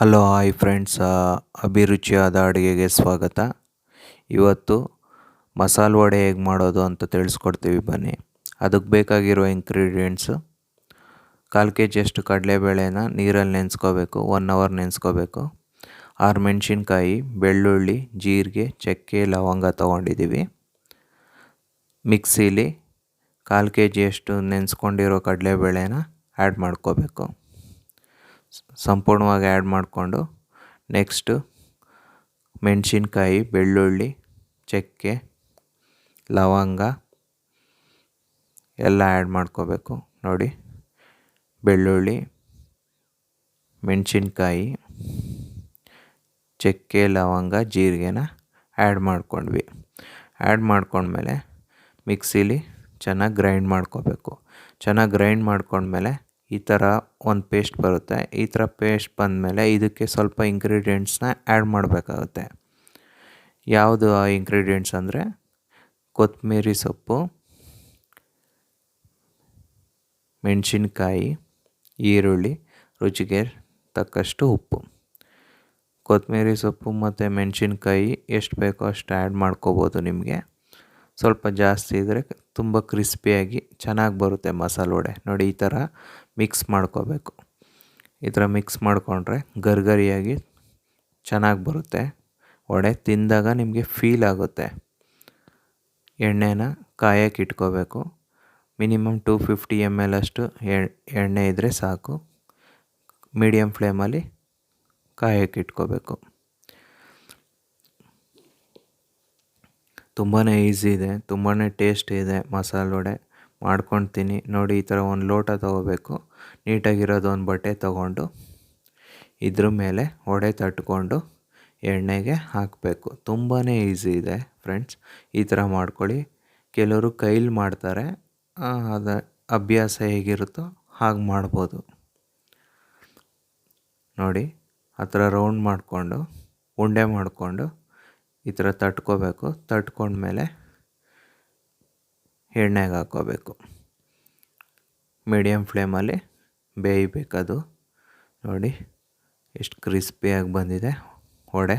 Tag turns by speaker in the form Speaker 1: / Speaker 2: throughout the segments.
Speaker 1: Hello, hi friends. ಅಭಿರುಚಿಯಾದ ಅಡುಗೆಗೆ ಸ್ವಾಗತ. ಇವತ್ತು ಮಸಾಲೆ ವಡೆ ಹೇಗೆ ಮಾಡೋದು ಅಂತ ತಿಳಿಸ್ಕೊಡ್ತೀವಿ ಬನ್ನಿ. ಅದಕ್ಕೆ ಬೇಕಾಗಿರೋ ಇಂಗ್ರೀಡಿಯೆಂಟ್ಸು ಕಾಲು ಕೆ ಜಿಯಷ್ಟು ಕಡಲೆಬೇಳೆನ ನೀರಲ್ಲಿ ನೆನೆಸ್ಕೋಬೇಕು ಒನ್ ಅವರ್ ನೆನೆಸ್ಕೋಬೇಕು. ಆರು ಮೆಣಸಿನ್ಕಾಯಿ, ಬೆಳ್ಳುಳ್ಳಿ, ಜೀರಿಗೆ, ಚಕ್ಕೆ, ಲವಂಗ ತೊಗೊಂಡಿದ್ದೀವಿ. ಮಿಕ್ಸಿಲಿ ಕಾಲು ಕೆ ಜಿಯಷ್ಟು ನೆನೆಸ್ಕೊಂಡಿರೋ ಕಡಲೆಬೇಳೆನ ಆ್ಯಡ್ ಮಾಡ್ಕೋಬೇಕು. ಸಂಪೂರ್ಣವಾಗಿ ಆ್ಯಡ್ ಮಾಡಿಕೊಂಡು ನೆಕ್ಸ್ಟು ಮೆಣಸಿನ್ಕಾಯಿ, ಬೆಳ್ಳುಳ್ಳಿ, ಚಕ್ಕೆ, ಲವಂಗ ಎಲ್ಲ ಆ್ಯಡ್ ಮಾಡ್ಕೋಬೇಕು. ನೋಡಿ, ಬೆಳ್ಳುಳ್ಳಿ, ಮೆಣಸಿನ್ಕಾಯಿ, ಚಕ್ಕೆ, ಲವಂಗ, ಜೀರಿಗೆನ ಆ್ಯಡ್ ಮಾಡ್ಕೊಂಡ್ವಿ. ಆ್ಯಡ್ ಮಾಡ್ಕೊಂಡ್ಮೇಲೆ ಮಿಕ್ಸಿಲಿ ಚೆನ್ನಾಗಿ ಗ್ರೈಂಡ್ ಮಾಡ್ಕೋಬೇಕು. ಚೆನ್ನಾಗಿ ಗ್ರೈಂಡ್ ಮಾಡ್ಕೊಂಡ್ಮೇಲೆ ಈ ಥರ ಒಂದು ಪೇಸ್ಟ್ ಬರುತ್ತೆ. ಈ ಥರ ಪೇಸ್ಟ್ ಬಂದಮೇಲೆ ಇದಕ್ಕೆ ಸ್ವಲ್ಪ ಇಂಗ್ರೀಡಿಯೆಂಟ್ಸ್ನ ಆ್ಯಡ್ ಮಾಡಬೇಕಾಗುತ್ತೆ. ಯಾವುದು ಆ ಇಂಗ್ರೀಡಿಯೆಂಟ್ಸ್ ಅಂದರೆ? ಕೊತ್ತಂಬರಿ ಸೊಪ್ಪು, ಮೆಣಸಿನ್ಕಾಯಿ, ಈರುಳ್ಳಿ, ರುಚಿಗೆ ತಕ್ಕಷ್ಟು ಉಪ್ಪು. ಕೊತ್ತಂಬರಿ ಸೊಪ್ಪು ಮತ್ತು ಮೆಣಸಿನ್ಕಾಯಿ ಎಷ್ಟು ಬೇಕೋ ಅಷ್ಟು ಆ್ಯಡ್ ಮಾಡ್ಕೋಬೋದು ನಿಮಗೆ. ಸ್ವಲ್ಪ ಜಾಸ್ತಿ ಇದ್ದರೆ ತುಂಬ ಕ್ರಿಸ್ಪಿಯಾಗಿ ಚೆನ್ನಾಗಿ ಬರುತ್ತೆ ಮಸಾಲೆ ವಡೆ. ನೋಡಿ ಈ ಥರ ಮಿಕ್ಸ್ ಮಾಡ್ಕೋಬೇಕು. ಈ ಥರ ಮಿಕ್ಸ್ ಮಾಡಿಕೊಂಡ್ರೆ ಗರ್ಗರಿಯಾಗಿ ಚೆನ್ನಾಗಿ ಬರುತ್ತೆ. ವಡೆ ತಿಂದಾಗ ನಿಮಗೆ ಫೀಲ್ ಆಗುತ್ತೆ. ಎಣ್ಣೆನ ಕಾಯಕ್ಕೆ ಇಟ್ಕೋಬೇಕು. Minimum two fifty M L ಅಷ್ಟು ಎಣ್ಣೆ ಇದ್ದರೆ ಸಾಕು. ಮೀಡಿಯಮ್ ಫ್ಲೇಮಲ್ಲಿ ಕಾಯಕ್ಕೆ ಇಟ್ಕೋಬೇಕು. ತುಂಬಾ ಈಸಿ ಇದೆ. ತುಂಬಾ ಟೇಸ್ಟ್ ಇದೆ ಮಸಾಲೆ ವಡೆ. ಮಾಡ್ಕೊಳ್ತೀನಿ ನೋಡಿ, ಈ ಥರ ಒಂದು ಲೋಟ ತೊಗೋಬೇಕು. ನೀಟಾಗಿರೋದು ಒಂದು ಬಟ್ಟೆ ತೊಗೊಂಡು, ಇದ್ರ ಮೇಲೆ ಒಡೆ ತಟ್ಕೊಂಡು ಎಣ್ಣೆಗೆ ಹಾಕಬೇಕು. ತುಂಬಾ ಈಸಿ ಇದೆ ಫ್ರೆಂಡ್ಸ್. ಈ ಥರ ಮಾಡ್ಕೊಳ್ಳಿ. ಕೆಲವರು ಕೈಲಿ ಮಾಡ್ತಾರೆ. ಅದು ಅಭ್ಯಾಸ ಹೇಗಿರುತ್ತೋ ಹಾಗೆ ಮಾಡ್ಬೋದು. ನೋಡಿ, ಆ ಥರ ರೌಂಡ್ ಮಾಡಿಕೊಂಡು, ಉಂಡೆ ಮಾಡಿಕೊಂಡು ಈ ಥರ ತಟ್ಕೋಬೇಕು. ತಟ್ಕೊಂಡ್ಮೇಲೆ ಎಣ್ಣೆಗೆ ಹಾಕ್ಕೋಬೇಕು. ಮೀಡಿಯಮ್ ಫ್ಲೇಮಲ್ಲಿ ಬೇಯಬೇಕದು. ನೋಡಿ, ಎಷ್ಟು ಕ್ರಿಸ್ಪಿಯಾಗಿ ಬಂದಿದೆ ವಡೆ.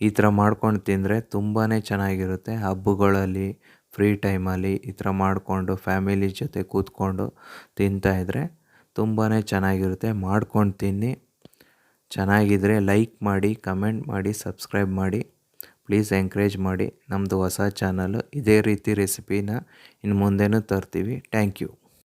Speaker 1: ಈ ಥರ ಮಾಡ್ಕೊಂಡು ತಿಂದರೆ ತುಂಬಾ ಚೆನ್ನಾಗಿರುತ್ತೆ. ಹಬ್ಬಗಳಲ್ಲಿ, ಫ್ರೀ ಟೈಮಲ್ಲಿ ಈ ಥರ ಮಾಡಿಕೊಂಡು ಫ್ಯಾಮಿಲಿ ಜೊತೆ ಕೂತ್ಕೊಂಡು ತಿಂತಾಯಿದ್ರೆ ತುಂಬಾ ಚೆನ್ನಾಗಿರುತ್ತೆ. ಮಾಡ್ಕೊಂಡು ತಿನ್ನಿ. ಚೆನ್ನಾಗಿದ್ದರೆ ಲೈಕ್ ಮಾಡಿ, ಕಮೆಂಟ್ ಮಾಡಿ, ಸಬ್ಸ್ಕ್ರೈಬ್ ಮಾಡಿ. ಪ್ಲೀಸ್ ಎಂಕರೇಜ್ ಮಾಡಿ. ನಮ್ಮದು ಹೊಸ ಚಾನಲ್ ಇದೇ ರೀತಿ ರೆಸಿಪಿನ ಇನ್ನು ಮುಂದೆನೂ ತರ್ತೀವಿ. Thank you